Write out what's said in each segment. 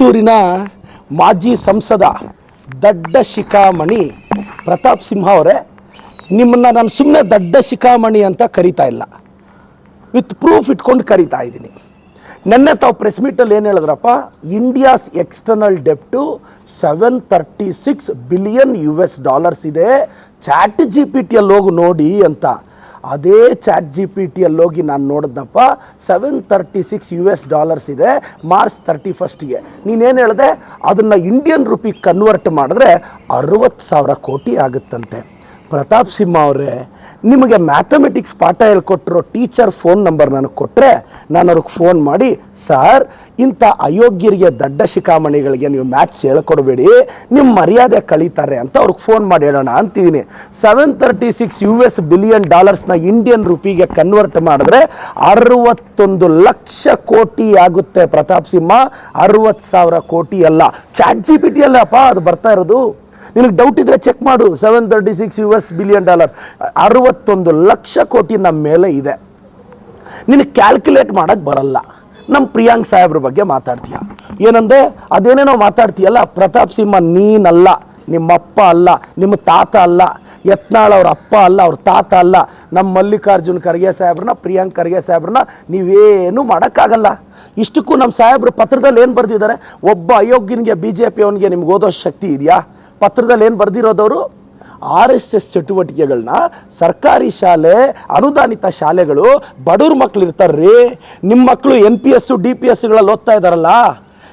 ಮೈಸೂರಿನ ಮಾಜಿ ಸಂಸದ ದಡ್ಡ ಶಿಖಾಮಣಿ ಪ್ರತಾಪ್ ಸಿಂಹ ಅವರೇ, ನಿಮ್ಮನ್ನು ನಾನು ಸುಮ್ಮನೆ ದಡ್ಡ ಶಿಖಾಮಣಿ ಅಂತ ಕರಿತಾ ಇಲ್ಲ. ವಿತ್ ಪ್ರೂಫ್ ಇಟ್ಕೊಂಡು ಕರಿತಾ ಇದ್ದೀನಿ. ನೆನ್ನೆ ತಾವು ಪ್ರೆಸ್ ಮೀಟಲ್ಲಿ ಏನು ಹೇಳಿದ್ರಪ್ಪ? India's external ಡೆಪ್ಟು seven thirty six billion U S dollars ಇದೆ. ಚಾಟ್ ಜಿ ಪಿ ಟಿಯಲ್ಲಿ ಹೋಗಿ ನೋಡಿ ಅಂತ. ಅದೇ ಚಾಟ್ ಜಿ ಪಿ ಟಿಯಲ್ಲಿ ಹೋಗಿ ನಾನು ನೋಡಿದ್ನಪ್ಪ seven thirty six U S dollars ಇದೆ ಮಾರ್ಚ್ ತರ್ಟಿ ಫಸ್ಟ್ಗೆ ನೀನೇನು ಹೇಳಿದೆ? ಅದನ್ನು ಇಂಡಿಯನ್ ರುಪಿ ಕನ್ವರ್ಟ್ ಮಾಡಿದ್ರೆ ಅರವತ್ತು ಸಾವಿರ ಕೋಟಿ ಆಗುತ್ತಂತೆ. ಪ್ರತಾಪ್ ಸಿಂಹ ಅವರೇ, ನಿಮಗೆ ಮ್ಯಾಥಮೆಟಿಕ್ಸ್ ಪಾಠ ಹೇಳ್ಕೊಟ್ಟಿರೋ ಟೀಚರ್ ಫೋನ್ ನಂಬರ್ ನನಗೆ ಕೊಟ್ಟರೆ ನಾನು ಅವ್ರಿಗೆ ಫೋನ್ ಮಾಡಿ ಸರ್ ಇಂಥ ಅಯೋಗ್ಯರಿಗೆ ದಡ್ಡ ಶಿಖಾಮಣಿಗಳಿಗೆ ನೀವು ಮ್ಯಾಥ್ಸ್ ಹೇಳ್ಕೊಡ್ಬೇಡಿ ನಿಮ್ಮ ಮರ್ಯಾದೆ ಕಳೀತಾರೆ ಅಂತ ಅವ್ರಿಗೆ ಫೋನ್ ಮಾಡಿ ಹೇಳೋಣ ಅಂತಿದ್ದೀನಿ. Seven thirty six U S billion ಡಾಲರ್ಸ್ನ Indian ರುಪಿಗೆ ಕನ್ವರ್ಟ್ ಮಾಡಿದ್ರೆ ಅರವತ್ತೊಂದು ಲಕ್ಷ ಕೋಟಿ ಆಗುತ್ತೆ ಪ್ರತಾಪ್ ಸಿಂಹ. ಅರವತ್ತು ಸಾವಿರ ಕೋಟಿ ಅಲ್ಲ. ಚಾಟ್ ಜಿ ಪಿ ಟಿ ಅಲ್ಲಪ್ಪ, ಅದು ಬರ್ತಾ ಇರೋದು. ನಿನಗೆ ಡೌಟ್ ಇದ್ರೆ ಚೆಕ್ ಮಾಡು. Seven thirty six U S billion dollar ಅರವತ್ತೊಂದು ಲಕ್ಷ ಕೋಟಿ ನಮ್ಮ ಮೇಲೆ ಇದೆ. ನಿನಗೆ ಕ್ಯಾಲ್ಕುಲೇಟ್ ಮಾಡೋಕ್ಕೆ ಬರಲ್ಲ. ನಮ್ಮ ಪ್ರಿಯಾಂಕ್ ಸಾಹೇಬ್ರ ಬಗ್ಗೆ ಮಾತಾಡ್ತೀಯ. ಏನಂದೆ? ಅದೇನೇನೋ ಮಾತಾಡ್ತೀಯಲ್ಲ? ಪ್ರತಾಪ್ ಸಿಂಹ ನೀನಲ್ಲ. ನಿಮ್ಮಪ್ಪ ಅಲ್ಲ. ನಿಮ್ಮ ತಾತ ಅಲ್ಲ. ಯತ್ನಾಳ್ ಅವ್ರ ಅಪ್ಪ ಅಲ್ಲ. ಅವ್ರ ತಾತ ಅಲ್ಲ. ನಮ್ಮ ಮಲ್ಲಿಕಾರ್ಜುನ್ ಖರ್ಗೆ ಸಾಹೇಬ್ರನ್ನ, ಪ್ರಿಯಾಂಕ್ ಖರ್ಗೆ ಸಾಹೇಬ್ರನ್ನ ನೀವೇನು ಮಾಡೋಕ್ಕಾಗಲ್ಲ. ಇಷ್ಟಕ್ಕೂ ನಮ್ಮ ಸಾಹೇಬ್ರು ಪತ್ರದಲ್ಲಿ ಏನು ಬರೆದಿದ್ದಾರೆ? ಒಬ್ಬ ಅಯೋಗ್ಯನಿಗೆ ಬಿ ಜೆ ಪಿ ಅವನಿಗೆ ನಿಮ್ಗೆ ಓದೋ ಶಕ್ತಿ ಇದೆಯಾ? ಪತ್ರದಲ್ಲಿ ಏನು ಬರೆದಿರೋದವರು? ಆರ್ ಎಸ್ ಎಸ್ ಚಟುವಟಿಕೆಗಳನ್ನ ಸರ್ಕಾರಿ ಶಾಲೆ, ಅನುದಾನಿತ ಶಾಲೆಗಳು ಬಡವ್ರ ಮಕ್ಳು ಇರ್ತಾರ್ರಿ ನಿಮ್ಮ ಮಕ್ಕಳು N P S D P ಎಸ್ಗಳಲ್ಲಿ ಓದ್ತಾ ಇದ್ದಾರಲ್ಲ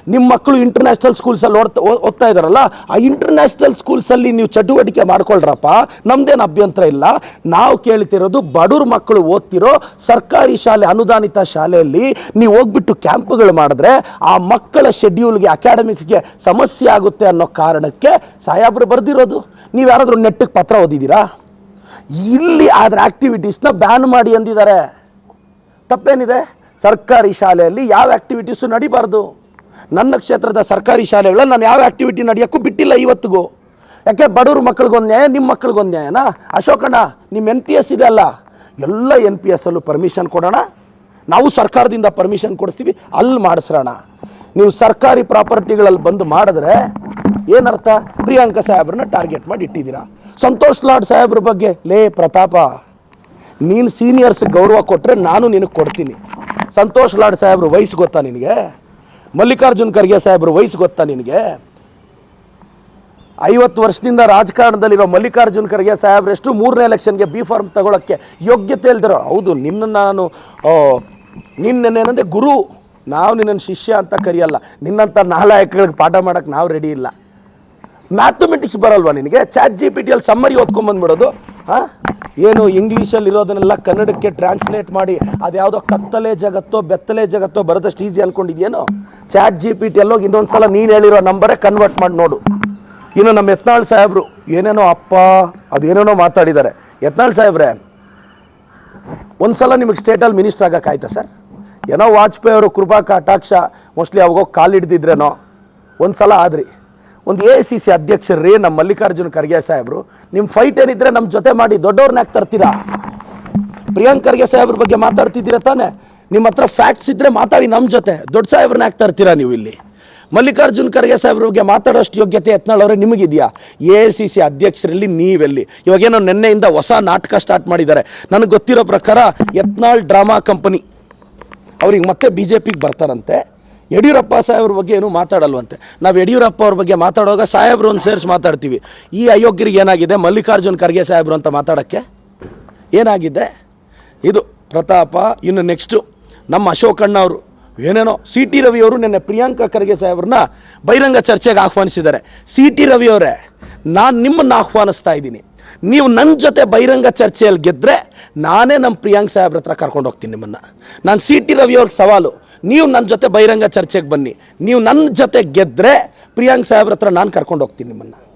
ನಿಮ್ಮ ಮಕ್ಕಳು ಇಂಟರ್ನ್ಯಾಷನಲ್ ಸ್ಕೂಲ್ಸಲ್ಲಿ ಓದ್ತಾ ಓ- ಓದ್ತಾ ಇದ್ದಾರಲ್ಲ ಆ ಇಂಟರ್ನ್ಯಾಷನಲ್ ಸ್ಕೂಲ್ಸಲ್ಲಿ ನೀವು ಚಟುವಟಿಕೆ ಮಾಡ್ಕೊಳ್ರಪ್ಪ, ನಮ್ದೇನು ಅಭ್ಯಂತರ ಇಲ್ಲ. ನಾವು ಕೇಳ್ತಿರೋದು ಬಡವ್ರ ಮಕ್ಕಳು ಓದ್ತಿರೋ ಸರ್ಕಾರಿ ಶಾಲೆ, ಅನುದಾನಿತ ಶಾಲೆಯಲ್ಲಿ ನೀವು ಹೋಗ್ಬಿಟ್ಟು ಕ್ಯಾಂಪ್ಗಳು ಮಾಡಿದ್ರೆ ಆ ಮಕ್ಕಳ ಶೆಡ್ಯೂಲ್ಗೆ ಅಕಾಡೆಮಿಕ್ಸ್ಗೆ ಸಮಸ್ಯೆ ಆಗುತ್ತೆ ಅನ್ನೋ ಕಾರಣಕ್ಕೆ ಸಾಯಾಬ್ರು ಬರೆದಿರೋದು. ನೀವು ಯಾರಾದರೂ ನೆಟ್ಟಿಗೆ ಪತ್ರ ಓದಿದ್ದೀರಾ ಇಲ್ಲಿ ಅದರ ಆಕ್ಟಿವಿಟೀಸ್ನ ಬ್ಯಾನ್ ಮಾಡಿ ಅಂದಿದ್ದಾರೆ. ತಪ್ಪೇನಿದೆ? ಸರ್ಕಾರಿ ಶಾಲೆಯಲ್ಲಿ ಯಾವ ಆ್ಯಕ್ಟಿವಿಟೀಸು ನಡಿಬಾರ್ದು. ನನ್ನ ಕ್ಷೇತ್ರದ ಸರ್ಕಾರಿ ಶಾಲೆಗಳಲ್ಲಿ ನಾನು ಯಾವ ಆ್ಯಕ್ಟಿವಿಟಿ ನಡೆಯೋಕ್ಕೂ ಬಿಟ್ಟಿಲ್ಲ ಇವತ್ತಿಗೂ. ಯಾಕೆ? ಬಡವ್ರ ಮಕ್ಳಿಗೊಂದು ನ್ಯಾಯ ನಿಮ್ಮ ಮಕ್ಳಿಗೊಂದು ನ್ಯಾಯನಾ? ಅಶೋಕಣ್ಣ ನಿಮ್ಮ ಎನ್ ಪಿ ಎಸ್ ಇದೆ ಅಲ್ಲ? ಎಲ್ಲ ಎನ್ ಪಿ ಎಸ್ಸಲ್ಲೂ ಪರ್ಮಿಷನ್ ಕೊಡೋಣ. ನಾವು ಸರ್ಕಾರದಿಂದ ಪರ್ಮಿಷನ್ ಕೊಡಿಸ್ತೀವಿ, ಅಲ್ಲಿ ಮಾಡಿಸ್ರೋಣ. ನೀವು ಸರ್ಕಾರಿ ಪ್ರಾಪರ್ಟಿಗಳಲ್ಲಿ ಬಂದು ಮಾಡಿದ್ರೆ ಏನರ್ಥ? ಪ್ರಿಯಾಂಕಾ ಸಾಹೇಬ್ರನ್ನ ಟಾರ್ಗೆಟ್ ಮಾಡಿ ಇಟ್ಟಿದ್ದೀರಾ. ಸಂತೋಷ್ ಲಾಡ್ ಸಾಹೇಬ್ರ ಬಗ್ಗೆ, ಲೇ ಪ್ರತಾಪ, ನೀನು ಸೀನಿಯರ್ಸ್ ಗೌರವ ಕೊಟ್ಟರೆ ನಾನು ನಿನಗೆ ಕೊಡ್ತೀನಿ. ಸಂತೋಷ್ ಲಾಡ್ ಸಾಹೇಬ್ರ ವಯಸ್ಸು ಗೊತ್ತಾ ನಿನಗೆ? ಮಲ್ಲಿಕಾರ್ಜುನ್ ಖರ್ಗೆ ಸಾಹೇಬ್ರ ವಯಸ್ಸು ಗೊತ್ತಾ ನಿನಗೆ? ಐವತ್ತು ವರ್ಷದಿಂದ ರಾಜಕಾರಣದಲ್ಲಿರೋ ಮಲ್ಲಿಕಾರ್ಜುನ್ ಖರ್ಗೆ ಸಾಹೇಬ್ರೆಷ್ಟು ಮೂರನೇ ಎಲೆಕ್ಷನ್ಗೆ ಬಿ ಫಾರ್ಮ್ ತಗೊಳ್ಳೋಕ್ಕೆ ಯೋಗ್ಯತೆ ಇಲ್ದಿರೋ, ಹೌದು ನಿನ್ನ ನಾನು ನಿನ್ನೇನಂದ್ರೆ ಗುರು, ನಾವು ನಿನ್ನನ್ನು ಶಿಷ್ಯ ಅಂತ ಕರೆಯಲ್ಲ, ನಿನ್ನಂಥ ನಾಲಾಯಕಗಳಿಗೆ ಪಾಠ ಮಾಡೋಕ್ಕೆ ನಾವು ರೆಡಿ ಇಲ್ಲ. ಮ್ಯಾಥಮೆಟಿಕ್ಸ್ ಬರಲ್ವಾ ನಿನಗೆ? ಚಾಟ್ ಜಿ ಪಿ ಟಿಯಲ್ಲಿ ಸಮ್ಮರಿ ಓದ್ಕೊಂಬಂದ್ಬಿಡೋದು ಹಾಂ? ಏನು ಇಂಗ್ಲೀಷಲ್ಲಿ ಇರೋದನ್ನೆಲ್ಲ ಕನ್ನಡಕ್ಕೆ ಟ್ರಾನ್ಸ್ಲೇಟ್ ಮಾಡಿ ಅದ್ಯಾವುದೋ ಕತ್ತಲೆ ಜಗತ್ತೋ ಬೆತ್ತಲೆ ಜಗತ್ತೋ ಬರೋದಷ್ಟು ಈಸಿ ಅನ್ಕೊಂಡಿದ್ಯೇನೋ? ಚಾಟ್ ಜಿ ಪಿ ಟಿ ಎಲ್ಲೋಗಿ ಇನ್ನೊಂದು ಸಲ ನೀನು ಹೇಳಿರೋ ನಂಬರೇ ಕನ್ವರ್ಟ್ ಮಾಡಿ ನೋಡು. ಇನ್ನು ನಮ್ಮ ಯತ್ನಾಳ್ ಸಾಹೇಬ್ರು ಏನೇನೋ ಅಪ್ಪ, ಅದೇನೇನೋ ಮಾತಾಡಿದ್ದಾರೆ. ಯತ್ನಾಳ್ ಸಾಹೇಬ್ರೆ, ಒಂದು ಸಲ ನಿಮಗೆ ಸ್ಟೇಟಲ್ಲಿ ಮಿನಿಸ್ಟರ್ ಆಗೋಕ್ಕಾಯ್ತಾ ಸರ್? ಏನೋ ವಾಜಪೇಯಿ ಅವರು ಕೃಪಾ, ಕಟಾಕ್ಷ ಮೋಸ್ಟ್ಲಿ ಅವಾಗ ಕಾಲು ಹಿಡ್ದಿದ್ರೇನೋ? ಒಂದು ಸಲ ಆದ್ರಿ. ಒಂದು ಎ ಸಿ ಸಿ ಅಧ್ಯಕ್ಷರ್ರಿ ನಮ್ಮ ಮಲ್ಲಿಕಾರ್ಜುನ ಖರ್ಗೆ ಸಾಹೇಬರು. ನಿಮ್ಮ ಫೈಟ್ ಏನಿದ್ರೆ ನಮ್ಮ ಜೊತೆ ಮಾಡಿ ದೊಡ್ಡವ್ರನ್ನ ತರ್ತೀರಾ? ಪ್ರಿಯಾಂಕ್ ಖರ್ಗೆ ಸಾಹೇಬ್ರ ಬಗ್ಗೆ ಮಾತಾಡ್ತಿದ್ದೀರಾ ತಾನೆ? ನಿಮ್ಮ ಹತ್ರ ಫ್ಯಾಕ್ಟ್ಸ್ ಇದ್ರೆ ಮಾತಾಡಿ ನಮ್ಮ ಜೊತೆ. ದೊಡ್ಡ ಸಾಹೇಬ್ರನ್ನ ಯಾಕೆ ತರ್ತೀರಾ ನೀವು ಇಲ್ಲಿ? ಮಲ್ಲಿಕಾರ್ಜುನ್ ಖರ್ಗೆ ಸಾಹೇಬ್ರ ಬಗ್ಗೆ ಮಾತಾಡೋಷ್ಟು ಯೋಗ್ಯತೆ ಯತ್ನಾಳವ್ರೆ ನಿಮಗಿದೆಯಾ? ಎ ಸಿ ಸಿ ಅಧ್ಯಕ್ಷರಲ್ಲಿ ನೀವೆಲ್ಲಿ? ಇವಾಗೇನೋ ನಿನ್ನೆಯಿಂದ ಹೊಸ ನಾಟಕ ಸ್ಟಾರ್ಟ್ ಮಾಡಿದ್ದಾರೆ. ನನಗೆ ಗೊತ್ತಿರೋ ಪ್ರಕಾರ ಯತ್ನಾಳ್ ಡ್ರಾಮಾ ಕಂಪನಿ. ಅವ್ರಿಗೆ ಮತ್ತೆ ಬಿ ಜೆ ಪಿಗೆ ಬರ್ತಾರಂತೆ. ಯಡಿಯೂರಪ್ಪ ಸಾಹೇಬ್ರ ಬಗ್ಗೆ ಏನು ಮಾತಾಡಲ್ವಂತೆ. ನಾವು ಯಡಿಯೂರಪ್ಪ ಅವ್ರ ಬಗ್ಗೆ ಮಾತಾಡುವಾಗ ಸಾಹೇಬ್ರು ಒಂದು ಸೇರಿಸಿ ಮಾತಾಡ್ತೀವಿ. ಈ ಅಯೋಗ್ಯರಿಗೆ ಏನಾಗಿದೆ? ಮಲ್ಲಿಕಾರ್ಜುನ್ ಖರ್ಗೆ ಸಾಹೇಬ್ರು ಅಂತ ಮಾತಾಡೋಕ್ಕೆ? ಏನಾಗಿದೆ? ಇದು ಪ್ರತಾಪ, ಇನ್ನು ನೆಕ್ಸ್ಟು ನಮ್ಮ ಅಶೋಕಣ್ಣ ಅವರು, ಏನೇನೋ ಸಿ ಟಿ ರವಿಯವರು ನಿನ್ನೆ ಪ್ರಿಯಾಂಕಾ ಖರ್ಗೆ ಸಾಹೇಬ್ರನ್ನ ಬಹಿರಂಗ ಚರ್ಚೆಗೆ ಆಹ್ವಾನಿಸಿದ್ದಾರೆ. ಸಿ ಟಿ ರವಿಯವರೇ ನಾನು ನಿಮ್ಮನ್ನು ಆಹ್ವಾನಿಸ್ತಾ ಇದ್ದೀನಿ. ನೀವು ನನ್ನ ಜೊತೆ ಬಹಿರಂಗ ಚರ್ಚೆಯಲ್ಲಿ ಗೆದ್ದರೆ ನಾನೇ ನಮ್ಮ ಪ್ರಿಯಾಂಕ್ ಸಾಹೇಬ್ರ ಹತ್ರ ಕರ್ಕೊಂಡು ಹೋಗ್ತೀನಿ ನಿಮ್ಮನ್ನು. ನಾನು ಸಿ ಟಿ ರವಿಯವ್ರಿಗೆ ಸವಾಲು. ನೀವು ನನ್ನ ಜೊತೆ ಬಹಿರಂಗ ಚರ್ಚೆಗೆ ಬನ್ನಿ. ನೀವು ನನ್ನ ಜೊತೆ ಗೆದ್ದರೆ ಪ್ರಿಯಾಂಕ್ ಸಾಹೇಬ್ರ ಹತ್ರ ನಾನು ಕರ್ಕೊಂಡು ಹೋಗ್ತೀನಿ ನಿಮ್ಮನ್ನು.